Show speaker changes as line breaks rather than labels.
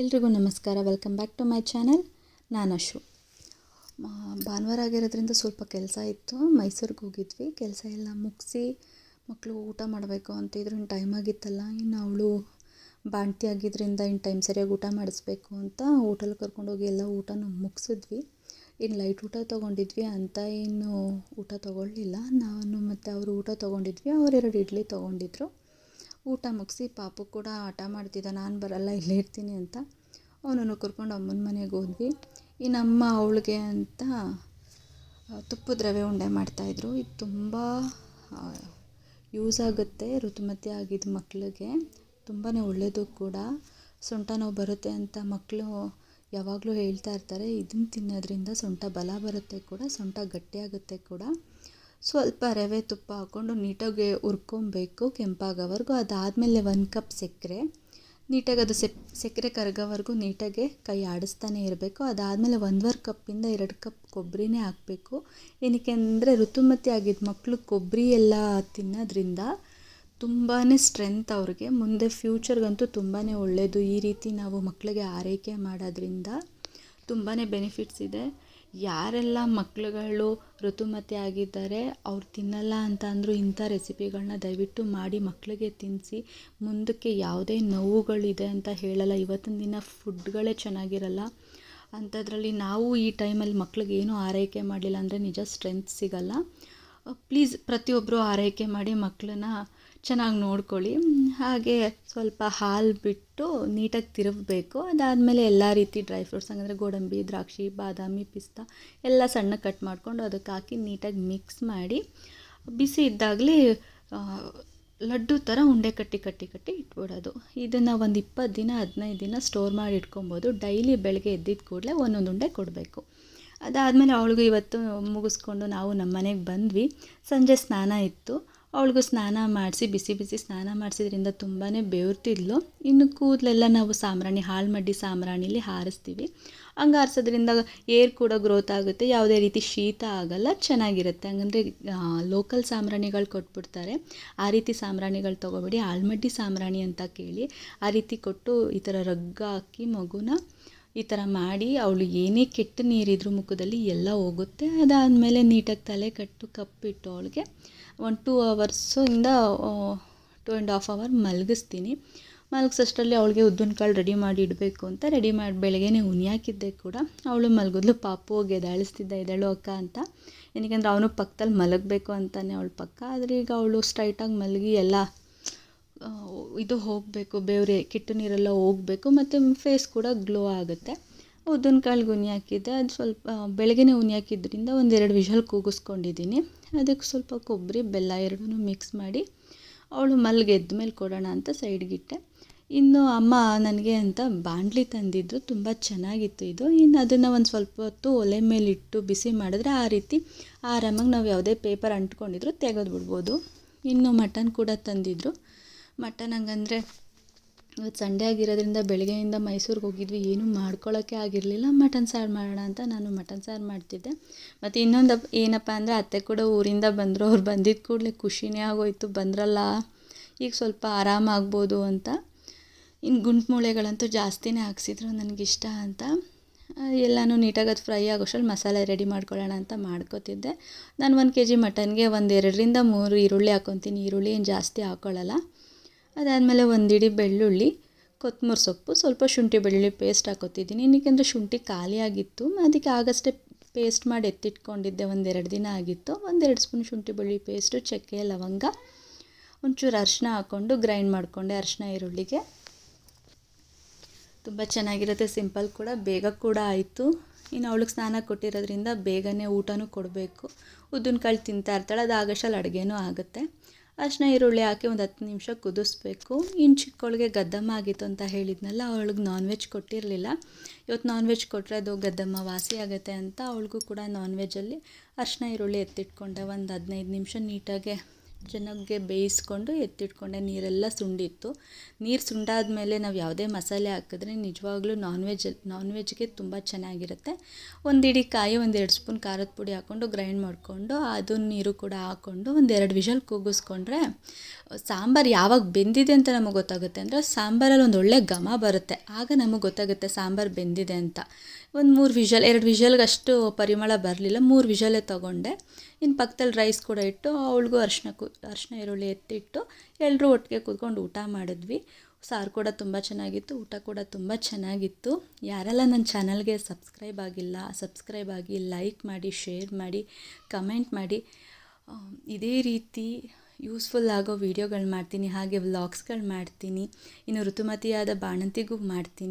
ಎಲ್ರಿಗೂ ನಮಸ್ಕಾರ. Welcome back to my channel ನಾನು ಅಶು ಭಾನುವಾರ ಆಗಿರೋದ್ರಿಂದ ಸ್ವಲ್ಪ ಕೆಲಸ ಇತ್ತು. ಮೈಸೂರಿಗೆ ಹೋಗಿದ್ವಿ. ಕೆಲಸ ಎಲ್ಲ ಮುಗಿಸಿ ಮಕ್ಕಳು ಊಟ ಮಾಡಬೇಕು ಅಂತ ಇನ್ನು ಟೈಮ್ ಆಗಿತ್ತಲ್ಲ. ಇನ್ನು ಅವಳು ಬಾಣ್ತಿ ಆಗಿದ್ದರಿಂದ ಇನ್ನು ಟೈಮ್ ಸರಿಯಾಗಿ ಊಟ ಮಾಡಿಸ್ಬೇಕು ಅಂತ ಹೋಟೆಲ್ ಕರ್ಕೊಂಡೋಗಿ ಎಲ್ಲ ಊಟನೂ ಮುಗಿಸಿದ್ವಿ. ಇನ್ನು ಲೈಟ್ ಊಟ ತೊಗೊಂಡಿದ್ವಿ ಅಂತ ಇನ್ನು ಊಟ ತೊಗೊಳ್ಳಿಲ್ಲ. ನಾನು ಮತ್ತು ಅವರು ಊಟ ತೊಗೊಂಡಿದ್ವಿ. ಅವ್ರು ಎರಡು ಇಡ್ಲಿ ತೊಗೊಂಡಿದ್ರು. ಊಟ ಮುಗಿಸಿ ಪಾಪು ಕೂಡ ಹಠ ಮಾಡ್ತಿದ್ದ. ನಾನು ಬರಲ್ಲ, ಇಲ್ಲೇ ಇರ್ತೀನಿ ಅಂತ. ಅವನನ್ನು ಕರ್ಕೊಂಡು ಅಮ್ಮನ ಮನೆಗೆ ಹೋದ್ವಿ. ಇನ್ನು ಅಮ್ಮ ಅವಳಿಗೆ ಅಂತ ತುಪ್ಪದ ರವೆ ಉಂಡೆ ಮಾಡ್ತಾಯಿದ್ರು ಇದು ತುಂಬ ಯೂಸ್ ಆಗುತ್ತೆ ಋತುಮತಿ ಆಗಿದ್ದ ಮಕ್ಕಳಿಗೆ ತುಂಬಾ ಒಳ್ಳೆಯದು ಕೂಡ. ಸೊಂಟ ನೋವು ಬರುತ್ತೆ ಅಂತ ಮಕ್ಕಳು ಯಾವಾಗಲೂ ಹೇಳ್ತಾ ಇರ್ತಾರೆ. ಇದನ್ನು ತಿನ್ನೋದ್ರಿಂದ ಸೊಂಟ ಬಲ ಬರುತ್ತೆ ಕೂಡ, ಸೊಂಟ ಗಟ್ಟಿಯಾಗುತ್ತೆ ಕೂಡ. ಸ್ವಲ್ಪ ರವೆ ತುಪ್ಪ ಹಾಕ್ಕೊಂಡು ನೀಟಾಗಿ ಹುರ್ಕೊಬೇಕು ಕೆಂಪಾಗೋವರೆಗೂ. ಅದಾದಮೇಲೆ ಒಂದು ಕಪ್ ಸಕ್ಕರೆ. ನೀಟಾಗಿ ಅದು ಸೆಕ್, ಸಕ್ಕರೆ ಕರಗೋವರೆಗೂ ನೀಟಾಗಿ ಕೈ ಆಡಿಸ್ತಾನೆ ಇರಬೇಕು. ಅದಾದಮೇಲೆ ಒಂದುವರೆ ಕಪ್ಪಿಂದ ಎರಡು ಕಪ್ ಕೊಬ್ಬರಿನೇ ಹಾಕಬೇಕು. ಏನಕ್ಕೆ ಅಂದರೆ ಋತುಮತಿ ಆಗಿದ್ದ ಮಕ್ಕಳು ಕೊಬ್ಬರಿ ಎಲ್ಲ ತಿನ್ನೋದ್ರಿಂದ ತುಂಬಾ ಸ್ಟ್ರೆಂತ್ ಅವ್ರಿಗೆ. ಮುಂದೆ ಫ್ಯೂಚರ್ಗಂತೂ ತುಂಬಾ ಒಳ್ಳೆಯದು ಈ ರೀತಿ ನಾವು ಮಕ್ಕಳಿಗೆ ಆರೈಕೆ ಮಾಡೋದ್ರಿಂದ ತುಂಬಾ ಬೆನಿಫಿಟ್ಸ್ ಇದೆ. ಯಾರೆಲ್ಲ ಮಕ್ಳುಗಳು ಋತುಮತಿ ಆಗಿದ್ದಾರೆ, ಅವ್ರು ತಿನ್ನಲ್ಲ ಅಂತ ಅಂದರೂ ಇಂಥ ರೆಸಿಪಿಗಳನ್ನ ದಯವಿಟ್ಟು ಮಾಡಿ ಮಕ್ಕಳಿಗೆ ತಿನ್ನಿಸಿ ಮುಂದಕ್ಕೆ ಯಾವುದೇ ನೋವುಗಳಿದೆ ಅಂತ ಹೇಳಲ್ಲ. ಇವತ್ತಿನ ದಿನ ಫುಡ್ಗಳೇ ಚೆನ್ನಾಗಿರಲ್ಲ. ಅಂಥದ್ರಲ್ಲಿ ನಾವು ಈ ಟೈಮಲ್ಲಿ ಮಕ್ಳಿಗೆ ಏನೂ ಆರೈಕೆ ಮಾಡಲಿಲ್ಲ ಅಂದರೆ ನಿಜ ಸ್ಟ್ರೆಂತ್ ಸಿಗಲ್ಲ. ಪ್ಲೀಸ್ ಪ್ರತಿಯೊಬ್ಬರು ಆರೈಕೆ ಮಾಡಿ ಮಕ್ಕಳನ್ನ ಚೆನ್ನಾಗಿ ನೋಡ್ಕೊಳ್ಳಿ. ಹಾಗೆ ಸ್ವಲ್ಪ ಹಾಲು ಬಿಟ್ಟು ನೀಟಾಗಿ ತಿರುಗಬೇಕು. ಅದಾದಮೇಲೆ ಎಲ್ಲ ರೀತಿ ಡ್ರೈ ಫ್ರೂಟ್ಸ್ ಹಂಗಂದರೆ ಗೋಡಂಬಿ, ದ್ರಾಕ್ಷಿ, ಬಾದಾಮಿ, ಪಿಸ್ತಾ ಎಲ್ಲ ಸಣ್ಣ ಕಟ್ ಮಾಡಿಕೊಂಡು ಅದಕ್ಕೆ ಹಾಕಿ ನೀಟಾಗಿ ಮಿಕ್ಸ್ ಮಾಡಿ ಬಿಸಿ ಇದ್ದಾಗಲೇ ಲಡ್ಡು ಥರ ಉಂಡೆ ಕಟ್ಟಿ ಕಟ್ಟಿ ಕಟ್ಟಿ ಇಟ್ಬಿಡೋದು. ಇದನ್ನು ಒಂದು ಇಪ್ಪತ್ತು ದಿನ, ಹದಿನೈದು ದಿನ ಸ್ಟೋರ್ ಮಾಡಿ ಇಟ್ಕೊಬೋದು. ಡೈಲಿ ಬೆಳಗ್ಗೆ ಎದ್ದಿದ್ದ ಕೂಡಲೇ ಒಂದೊಂದು ಉಂಡೆ ಕೊಡಬೇಕು. ಅದಾದಮೇಲೆ ಅವಳಿಗೂ ಇವತ್ತು ಮುಗಿಸ್ಕೊಂಡು ನಾವು ನಮ್ಮ ಮನೆಗೆ ಬಂದ್ವಿ. ಸಂಜೆ ಸ್ನಾನ ಇತ್ತು. ಅವಳಿಗೂ ಸ್ನಾನ ಮಾಡಿಸಿ, ಬಿಸಿ ಬಿಸಿ ಸ್ನಾನ ಮಾಡಿಸಿದ್ರಿಂದ ತುಂಬಾ ಬೆವರ್ತಿದ್ಲು. ಇನ್ನು ಕೂದಲೆಲ್ಲ ನಾವು ಸಾಂಬ್ರಾಣಿ ಹಾಳು ಮಡ್ಡಿ ಸಾಂಬ್ರಾಣಿಲಿ ಹಾರಿಸ್ತೀವಿ. ಹಂಗೆ ಹಾರಿಸೋದ್ರಿಂದ ಏರ್ ಕೂಡ ಗ್ರೋತ್ ಆಗುತ್ತೆ. ಯಾವುದೇ ರೀತಿ ಶೀತ ಆಗಲ್ಲ, ಚೆನ್ನಾಗಿರುತ್ತೆ. ಹಂಗಂದರೆ ಲೋಕಲ್ ಸಾಂಬ್ರಾಣಿಗಳು ಕೊಟ್ಬಿಡ್ತಾರೆ. ಆ ರೀತಿ ಸಾಂಬ್ರಾಣಿಗಳು ತೊಗೊಬೇಡಿ. ಮಡ್ಡಿ ಸಾಂಬ್ರಾಣಿ ಅಂತ ಕೇಳಿ ಆ ರೀತಿ ಕೊಟ್ಟು ಈ ಥರ ರಗ್ಗ ಹಾಕಿ ಮಗುನ ಈ ಥರ ಮಾಡಿ ಅವಳು ಏನೇ ಕೆಟ್ಟ ನೀರಿದ್ರು ಮುಖದಲ್ಲಿ ಎಲ್ಲ ಹೋಗುತ್ತೆ. ಅದಾದಮೇಲೆ ನೀಟಾಗಿ ತಲೆ ಕಟ್ಟು ಕಪ್ಪಿಟ್ಟು ಅವಳಿಗೆ ಒನ್ ಟೂ ಅವರ್ಸಿಂದ ಟು ಆ್ಯಂಡ್ ಹಾಫ್ ಅವರ್ ಮಲಗಿಸ್ತೀನಿ. ಮಲಗಿಸೋಷ್ಟರಲ್ಲಿ ಅವಳಿಗೆ ಉದ್ದಿನ ಕಾಳು ರೆಡಿ ಮಾಡಿ ಇಡಬೇಕು ಅಂತ ರೆಡಿ ಮಾಡಿ ಬೆಳಗ್ಗೆನೇ ಉನಿ ಹಾಕಿದ್ದೆ ಕೂಡ. ಅವಳು ಮಲಗಿದ್ಲು, ಪಾಪು ಹೋಗಿ ಎದಾಳಿಸ್ತಿದ್ದ ಎದಳು ಅಕ್ಕ ಅಂತ. ಏನಕ್ಕೆ ಅವನು ಪಕ್ಕದಲ್ಲಿ ಮಲಗಬೇಕು ಅಂತಾನೆ ಅವಳು ಪಕ್ಕ. ಆದರೆ ಈಗ ಅವಳು ಸ್ಟ್ರೈಟಾಗಿ ಮಲಗಿ ಎಲ್ಲ ಇದು ಹೋಗಬೇಕು, ಬೇವ್ರೆ ಕೆಟ್ಟ ನೀರೆಲ್ಲ ಹೋಗಬೇಕು, ಮತ್ತು ಫೇಸ್ ಕೂಡ ಗ್ಲೋ ಆಗುತ್ತೆ. ಉದ್ದಿನ ಕಾಳು ಉನಿ ಹಾಕಿದ್ದೆ. ಅದು ಸ್ವಲ್ಪ ಬೆಳಗ್ಗೆನೇ ಉನಿ ಹಾಕಿದ್ರಿಂದ ಒಂದೆರಡು ವಿಷಲ್ ಕೂಗಿಸ್ಕೊಂಡಿದ್ದೀನಿ. ಅದಕ್ಕೆ ಸ್ವಲ್ಪ ಕೊಬ್ಬರಿ, ಬೆಲ್ಲ ಎರಡೂ ಮಿಕ್ಸ್ ಮಾಡಿ ಅವಳು ಮಲ್ಗೆ ಎದ್ದ ಮೇಲೆ ಕೊಡೋಣ ಅಂತ ಸೈಡ್ಗಿಟ್ಟೆ ಇನ್ನು ಅಮ್ಮ ನನಗೆ ಅಂತ ಬಾಣಲಿ ತಂದಿದ್ದು ತುಂಬ ಚೆನ್ನಾಗಿತ್ತು ಇದು. ಇನ್ನು ಅದನ್ನು ಒಂದು ಸ್ವಲ್ಪ ಹೊತ್ತು ಒಲೆ ಮೇಲಿಟ್ಟು ಬಿಸಿ ಮಾಡಿದ್ರೆ ಆ ರೀತಿ ಆರಾಮಾಗಿ ನಾವು ಯಾವುದೇ ಪೇಪರ್ ಅಂಟ್ಕೊಂಡಿದ್ರು ತೆಗೆದು ಬಿಡ್ಬೋದು ಇನ್ನು ಮಟನ್ ಕೂಡ ತಂದಿದ್ರು. ಮಟನ್ ಹಂಗಂದ್ರೆ ಇವತ್ತು ಸಂಡೇ ಆಗಿರೋದ್ರಿಂದ ಬೆಳಗ್ಗೆಯಿಂದ ಮೈಸೂರಿಗೆ ಹೋಗಿದ್ವಿ. ಏನೂ ಮಾಡ್ಕೊಳ್ಳೋಕ್ಕೆ ಆಗಿರಲಿಲ್ಲ. ಮಟನ್ ಸಾರು ಮಾಡೋಣ ಅಂತ ನಾನು ಮಟನ್ ಸಾರು ಮಾಡ್ತಿದ್ದೆ. ಮತ್ತು ಇನ್ನೊಂದು ಏನಪ್ಪ ಅಂದರೆ ಅತ್ತೆ ಕೂಡ ಊರಿಂದ ಬಂದರು. ಅವ್ರು ಬಂದಿದ್ದ ಕೂಡಲೇ ಖುಷಿನೇ ಆಗೋಯ್ತು. ಬಂದ್ರಲ್ಲ, ಈಗ ಸ್ವಲ್ಪ ಆರಾಮಾಗ್ಬೋದು ಅಂತ. ಇನ್ನು ಗುಂಟು ಮೂಳೆಗಳಂತೂ ಜಾಸ್ತಿನೇ ಹಾಕ್ಸಿದ್ರು ನನಗಿಷ್ಟ ಅಂತ. ಎಲ್ಲನೂ ನೀಟಾಗಿ ಅದು ಫ್ರೈ ಆಗೋಷ್ಟ್ರಲ್ಲಿ ಮಸಾಲೆ ರೆಡಿ ಮಾಡ್ಕೊಳ್ಳೋಣ ಅಂತ ಮಾಡ್ಕೋತಿದ್ದೆ. ನಾನು ಒಂದು ಕೆ ಜಿ ಮಟನ್ಗೆ ಒಂದು ಎರಡರಿಂದ ಮೂರು ಈರುಳ್ಳಿ ಹಾಕ್ಕೊತೀನಿ ಈರುಳ್ಳಿ ಏನು ಜಾಸ್ತಿ ಹಾಕ್ಕೊಳ್ಳಲ್ಲ ಅದಾದಮೇಲೆ ಒಂದಿಡಿ ಬೆಳ್ಳುಳ್ಳಿ ಕೊತ್ತಂಬರಿ ಸೊಪ್ಪು, ಸ್ವಲ್ಪ ಶುಂಠಿ ಬೆಳ್ಳುಳ್ಳಿ ಪೇಸ್ಟ್ ಹಾಕೋತಿದ್ದೀನಿ. ಏನಕ್ಕೆಂದರೆ ಶುಂಠಿ ಖಾಲಿಯಾಗಿತ್ತು ಅದಕ್ಕೆ ಆಗಷ್ಟೇ ಪೇಸ್ಟ್ ಮಾಡಿ ಎತ್ತಿಟ್ಕೊಂಡಿದ್ದೆ. ಒಂದೆರಡು ದಿನ ಆಗಿತ್ತು. ಒಂದೆರಡು ಸ್ಪೂನ್ ಶುಂಠಿ ಬೆಳ್ಳುಳ್ಳಿ ಪೇಸ್ಟು ಚಕ್ಕೆ, ಲವಂಗ, ಒಂಚೂರು ಅರಿಶಿನ ಹಾಕ್ಕೊಂಡು ಗ್ರೈಂಡ್ ಮಾಡಿಕೊಂಡೆ ಅರಿಶಿನ, ಈರುಳ್ಳಿಗೆ. ತುಂಬ ಚೆನ್ನಾಗಿರುತ್ತೆ. ಸಿಂಪಲ್ ಕೂಡ. ಬೇಗ ಕೂಡ ಆಯಿತು. ಇನ್ನು ಅವಳಿಗೆ ಸ್ನಾನ ಕೊಟ್ಟಿರೋದ್ರಿಂದ ಬೇಗನೆ ಊಟನೂ ಕೊಡಬೇಕು. ಉದ್ದಿನ ಕಾಳು ತಿಂತಾ ಇರ್ತಾಳೆ. ಅದು ಆಗಷ್ಟಲ್ಲಿ ಅಡುಗೆನೂ ಆಗುತ್ತೆ. ಅರಿಶಿನ ಈರುಳ್ಳಿ ಹಾಕಿ ಒಂದು ಹತ್ತು ನಿಮಿಷ ಕುದಿಸ್ಬೇಕು. ಇನ್ನು ಚಿಕ್ಕವಳಿಗೆ ಗದ್ದಮ್ಮ ಆಗಿತ್ತು ಅಂತ ಹೇಳಿದ್ನಲ್ಲ, ಅವಳಿಗೆ ನಾನ್ ವೆಜ್ ಕೊಟ್ಟಿರಲಿಲ್ಲ. ಇವತ್ತು ನಾನ್ ವೆಜ್ ಕೊಟ್ಟರೆ ಅದು ಗದ್ದಮ್ಮ ವಾಸಿ ಆಗುತ್ತೆ ಅಂತ ಅವಳಿಗೂ ಕೂಡ ನಾನ್ ವೆಜ್ಜಲ್ಲಿ ಅರ್ಶಿನ ಈರುಳ್ಳಿ ಎತ್ತಿಟ್ಕೊಂಡೆ ಒಂದು ಹದಿನೈದು ನಿಮಿಷ ನೀಟಾಗೆ ಚೆನ್ನಾಗಿ ಬೇಯಿಸ್ಕೊಂಡು ಎತ್ತಿಟ್ಕೊಂಡೆ, ನೀರೆಲ್ಲ ಸುಂಡಿತ್ತು. ನೀರು ಸುಂಡಾದ ಮೇಲೆ ನಾವು ಯಾವುದೇ ಮಸಾಲೆ ಹಾಕಿದ್ರೆ ನಿಜವಾಗ್ಲೂ ನಾನ್ ವೆಜ್ ನಾನ್ ವೆಜ್ಗೆ ತುಂಬ ಚೆನ್ನಾಗಿರುತ್ತೆ. ಒಂದು ಹಿಡಿ ಕಾಯಿ ಒಂದು ಎರಡು ಸ್ಪೂನ್ ಖಾರದ ಪುಡಿ ಹಾಕ್ಕೊಂಡು ಗ್ರೈಂಡ್ ಮಾಡಿಕೊಂಡು ಅದು ನೀರು ಕೂಡ ಹಾಕ್ಕೊಂಡು ಒಂದೆರಡು ವಿಷಲ್ ಕೂಗಿಸ್ಕೊಂಡ್ರೆ, ಸಾಂಬಾರು ಯಾವಾಗ ಬೆಂದಿದೆ ಅಂತ ನಮಗೆ ಗೊತ್ತಾಗುತ್ತೆ. ಅಂದರೆ ಸಾಂಬಾರಲ್ಲಿ ಒಂದು ಒಳ್ಳೆ ಘಮ ಬರುತ್ತೆ. ಆಗ ನಮಗೆ ಗೊತ್ತಾಗುತ್ತೆ ಸಾಂಬಾರು ಬೆಂದಿದೆ ಅಂತ. ಒಂದು ಮೂರು ವಿಷಲ್, ಎರಡು ವಿಷಲ್ಗಷ್ಟು ಪರಿಮಳ ಬರಲಿಲ್ಲ. ಮೂರು ವಿಷಲೇ ತೊಗೊಂಡೆ. ಇನ್ನು ಪಕ್ಕದಲ್ಲಿ ರೈಸ್ ಕೂಡ ಇಟ್ಟು, ಅವಳಿಗೂ ಅರಿಶಿನ ಕು, ಅರಿಶಿನ ಈರುಳ್ಳಿ ಎತ್ತಿಟ್ಟು ಎಲ್ಲರೂ ಒಟ್ಟಿಗೆ ಕೂತ್ಕೊಂಡು ಊಟ ಮಾಡಿದ್ವಿ. ಸಾರು ಕೂಡ ತುಂಬ ಚೆನ್ನಾಗಿತ್ತು, ಊಟ ಕೂಡ ತುಂಬ ಚೆನ್ನಾಗಿತ್ತು. ಯಾರೆಲ್ಲ ನನ್ನ ಚಾನಲ್ಗೆ ಸಬ್ಸ್ಕ್ರೈಬ್ ಆಗಿಲ್ಲ ಸಬ್ಸ್ಕ್ರೈಬ್ ಆಗಿ ಲೈಕ್ ಮಾಡಿ ಶೇರ್ ಮಾಡಿ ಕಮೆಂಟ್ ಮಾಡಿ ಇದೇ ರೀತಿ ಯೂಸ್ಫುಲ್ ಆಗೋ ವೀಡಿಯೋಗಳು ಮಾಡ್ತೀನಿ, ಹಾಗೆ ವ್ಲಾಗ್ಸ್ಗಳು ಮಾಡ್ತೀನಿ. ಇನ್ನು ಋತುಮತಿಯಾದ ಬಾಣಂತಿಗೂ ಮಾಡ್ತೀನಿ.